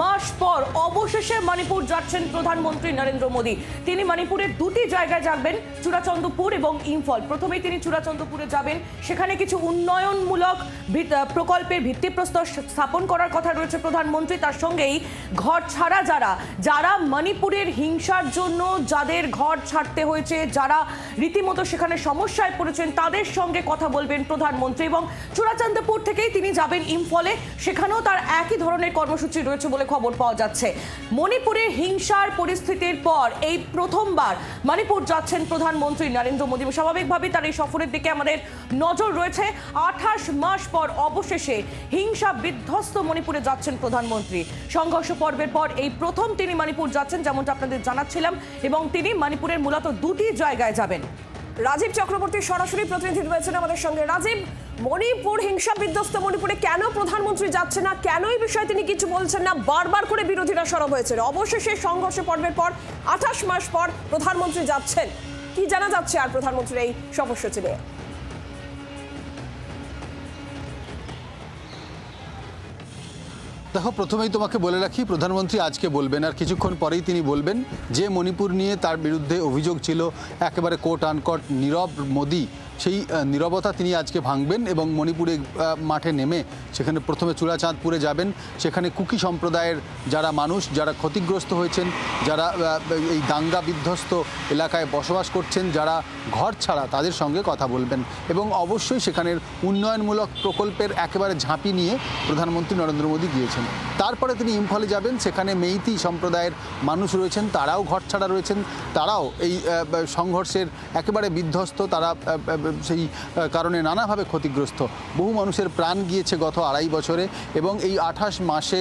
মাস পর অবশেষে মণিপুর যাচ্ছেন প্রধানমন্ত্রী নরেন্দ্র মোদী। তিনি মণিপুরের দুটি জায়গায় যাবেন, চূড়াচন্দ্রপুর এবং ইম্ফল। প্রথমেই তিনি চূড়াচন্দ্রপুরে যাবেন। সেখানে কিছু উন্নয়নমূলক প্রকল্পের ভিত্তিপ্রস্তর স্থাপন করার কথা রয়েছে প্রধানমন্ত্রী। তার সঙ্গেই ঘর ছাড়া যারা যারা মণিপুরের হিংসার জন্য যাদের ঘর ছাড়তে হয়েছে, যারা রীতিমতো সেখানে সমস্যায় পড়েছেন, তাদের সঙ্গে কথা বলবেন প্রধানমন্ত্রী এবং চূড়াচন্দ্রপুর থেকেই যাবেন ইম্ফলে সেখানেও তার একই ধরনের কর্মসূচি রয়েছে বলে খবর পাওয়া যাচ্ছে। মণিপুরের হিংসার পরিস্থিতির পর এই প্রথমবার মণিপুর যাচ্ছেন প্রধানমন্ত্রী নরেন্দ্র মোদী। স্বাভাবিকভাবে তার এই সফরের দিকে আমাদের নজর রয়েছে। আঠাশ মাস পর অবশেষে হিংসা বিধ্বস্ত মণিপুরে যাচ্ছেন প্রধানমন্ত্রী। সংঘর্ষ পর্বের পর এই প্রথম তিনি মণিপুর যাচ্ছেন, যেমনটা আপনাদের জানাচ্ছিলাম, এবং তিনি মণিপুরের মূলত দুটি জায়গায় যাবেন। রাজীব চক্রবর্তী সরাসরি প্রতিনিধি রয়েছেন আমাদের সঙ্গে। রাজীব, মণিপুর হিংসা বিধ্বস্ত মণিপুরে কেন প্রধানমন্ত্রী যাচ্ছে না? কেন এই বিষয়ে তিনি কিছু বলছেন না? বারবার করে বিরোধীরা সরব হয়েছে। অবশেষে সংঘর্ষ পর্বের পর, আঠাশ মাস পর প্রধানমন্ত্রী যাচ্ছেন। কি জানা যাচ্ছে আর প্রধানমন্ত্রীর এই সমস্যা নিয়ে? দেখো, প্রথমেই তোমাকে বলে রাখি, প্রধানমন্ত্রী আজকে বলবেন, আর কিছুক্ষণ পরেই তিনি বলবেন, যে মণিপুর নিয়ে তার বিরুদ্ধে অভিযোগ ছিল, একেবারে কোট আনকট নীরব মোদি সেই নীরবতা তিনি আজকে ভাঙবেন এবং মণিপুরে মাঠে নেমে সেখানে প্রথমে চূড়াচাঁদপুরে যাবেন। সেখানে কুকি সম্প্রদায়ের যারা মানুষ, যারা ক্ষতিগ্রস্ত হয়েছেন, যারা এই দাঙ্গা বিধ্বস্ত এলাকায় বসবাস করছেন, যারা ঘর ছাড়া তাদের সঙ্গে কথা বলবেন এবং অবশ্যই সেখানের উন্নয়নমূলক প্রকল্পের একেবারে ঝাঁপি নিয়ে প্রধানমন্ত্রী নরেন্দ্র মোদী গিয়েছেন। তারপরে তিনি ইম্ফলে যাবেন, সেখানে মেইতি সম্প্রদায়ের মানুষ রয়েছেন, তারাও ঘর ছাড়া রয়েছেন, তারাও এই সংঘর্ষের একেবারে বিধ্বস্ত, তারা সেই কারণে নানাভাবে ক্ষতিগ্রস্ত। বহু মানুষের প্রাণ গিয়েছে গত আড়াই বছরে এবং এই আঠাশ মাসে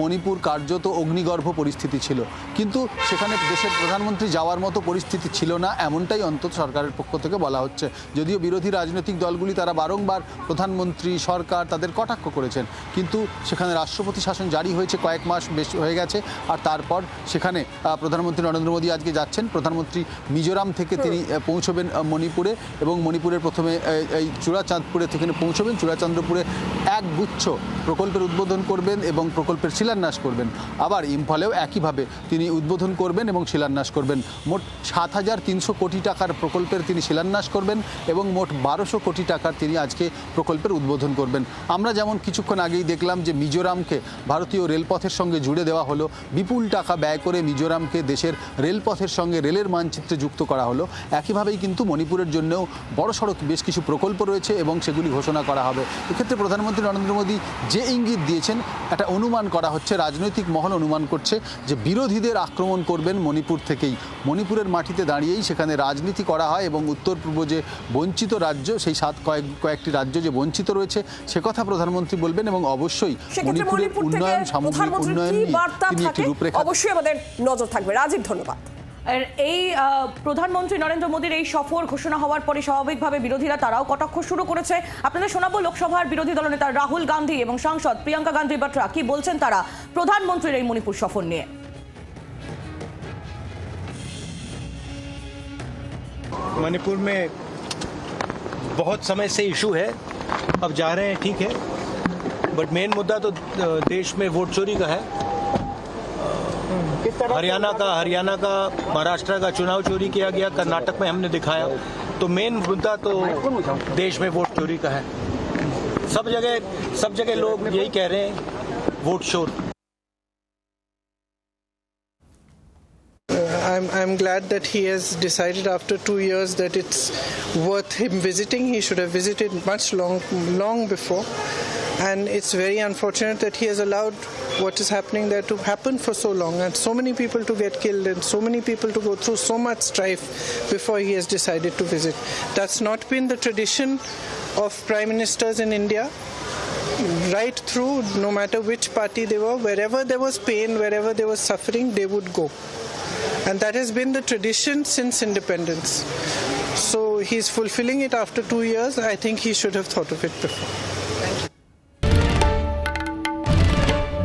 মণিপুর কার্যত অগ্নিগর্ভ পরিস্থিতি ছিল। কিন্তু সেখানে দেশের প্রধানমন্ত্রী যাওয়ার মতো পরিস্থিতি ছিল না, এমনটাই অন্তত সরকারের পক্ষ থেকে বলা হচ্ছে। যদিও বিরোধী রাজনৈতিক দলগুলি তারা বারংবার প্রধানমন্ত্রী, সরকার তাদের কটাক্ষ করেছেন, কিন্তু সেখানে রাষ্ট্রপতি শাসন জারি হয়েছে কয়েক মাস বেশি হয়ে গেছে। আর তারপর সেখানে প্রধানমন্ত্রী নরেন্দ্র মোদী আজকে যাচ্ছেন। প্রধানমন্ত্রী মিজোরাম থেকে তিনি পৌঁছবেন মণিপুরে এবং মণিপুরের প্রথমে এই চূড়াচাঁদপুরে থেকে পৌঁছবেন। চূড়াচন্দ্রপুরে এক গুচ্ছ প্রকল্পের উদ্বোধন করবেন এবং প্রকল্পের শিলান্যাস করবেন। আবার ইম্ফলেও একইভাবে তিনি উদ্বোধন করবেন এবং শিলান্যাস করবেন। মোট সাত হাজার তিনশো কোটি টাকার প্রকল্পের তিনি শিলান্যাস করবেন এবং মোট বারোশো কোটি টাকার তিনি আজকে প্রকল্পের উদ্বোধন করবেন। আমরা যেমন কিছুক্ষণ আগেই দেখলাম যে মিজোরামকে ভারতীয় রেলপথের সঙ্গে জুড়ে দেওয়া হলো বিপুল টাকা ব্যয় করে মিজোরামকে দেশের রেলপথের সঙ্গে রেলের মানচিত্রে যুক্ত করা হলো। একইভাবেই কিন্তু মণিপুরের জন্যও বড় সড়ক বেশ কিছু প্রকল্প রয়েছে এবং সেগুলি ঘোষণা করা হবে। এক্ষেত্রে প্রধানমন্ত্রী নরেন্দ্র মোদী যে ইঙ্গিত দিয়েছেন একটা অনুমান করা হচ্ছে রাজনৈতিক মহল অনুমান করছে যে বিরোধীদের আক্রমণ করবেন মণিপুর থেকেই। মণিপুরের মাটিতে দাঁড়িয়েই সেখানে রাজনীতি করা হয় এবং উত্তর পূর্ব যে বঞ্চিত রাজ্য সেই সাত কয়েক কয়েকটি রাজ্য যে বঞ্চিত রয়েছে সে কথা প্রধানমন্ত্রী বলবেন এবং অবশ্যই মণিপুরের উন্নয়ন সামগ্রিক প্রধানমন্ত্রীর উন্নয়ন কি নিয়ে বার্তা তিনি একটি থাকে রূপরেখা অবশ্যই আমাদের নজর থাকবে রাজীব ধন্যবাদ আর এই আহ, প্রধানমন্ত্রী নরেন্দ্র মোদীর এই সফর ঘোষণা হওয়ার পরে স্বাভাবিকভাবে বিরোধীরা তারাও কটাক্ষ শুরু করেছে আপনাদের শোনাবো লোকসভার বিরোধী দলনেতা রাহুল গান্ধী এবং সাংসদ প্রিয়াঙ্কা গান্ধী বাট্রা কি বলছেন তারা প্রধানমন্ত্রীর এই মণিপুর সফর নিয়ে मणिपुर में बहुत समय से इशू है अब जा रहे हैं ठीक है बट मेन मुद्दा तो देश में वोट चोरी का है हरियाणा का हरियाणा का महाराष्ट्र का चुनाव चोरी किया गया कर्नाटक में हमने दिखाया तो मेन मुद्दा तो देश में वोट चोरी का है सब जगह सब जगह लोग यही कह रहे हैं वोट चोर I'm, I'm glad that he has decided after two years that it's worth him visiting. He should have visited much long, long before. And it's very unfortunate that he has allowed what is happening there to happen for so long and so many people to get killed and so many people to go through so much strife before he has decided to visit. That's not been the tradition of prime ministers in India right through, no matter which party they were, wherever there was pain, wherever there was suffering, they would go. And that has been the tradition since independence. So he's fulfilling it after two years. I think he should have thought of it before.